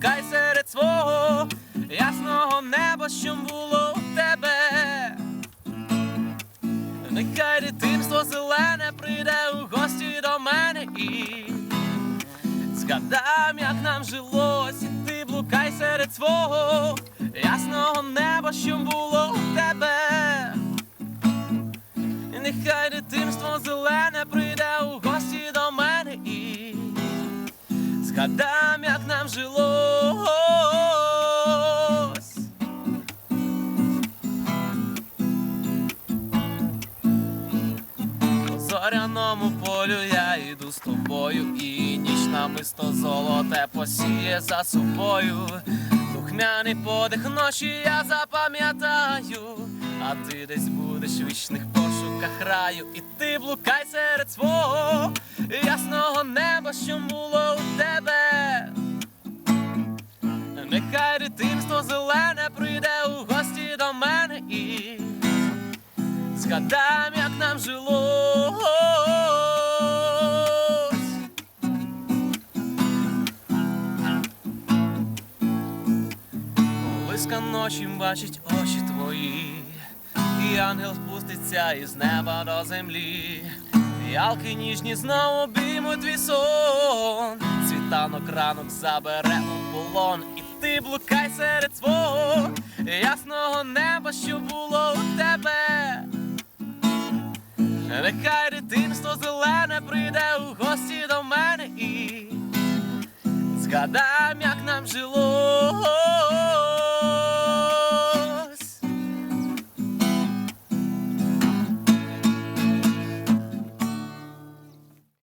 шукай серед свого ясного неба, що було у тебе. Нехай дитинство зелене прийде у гості до мене і згадаєм, як нам жилось, ти блукай серед свого ясного неба, що було у тебе. Нехай згадам, як нам жилось. По зоряному полю я йду з тобою, і ніч намисто золоте посіє за собою. Духмяний подих ночі я запам'ятаю, а ти десь будеш в вічних пошуках раю, і ти блукай серед свого ясного неба, що було згадам, як нам жилось. Близька ночі бачить очі твої, і ангел спуститься із неба до землі. Ялки ніжні знову обіймуть твій сон. Світанок ранок забере у полон, і ти блукай серед свого ясного неба, що було у тебе. Годами як нам жило.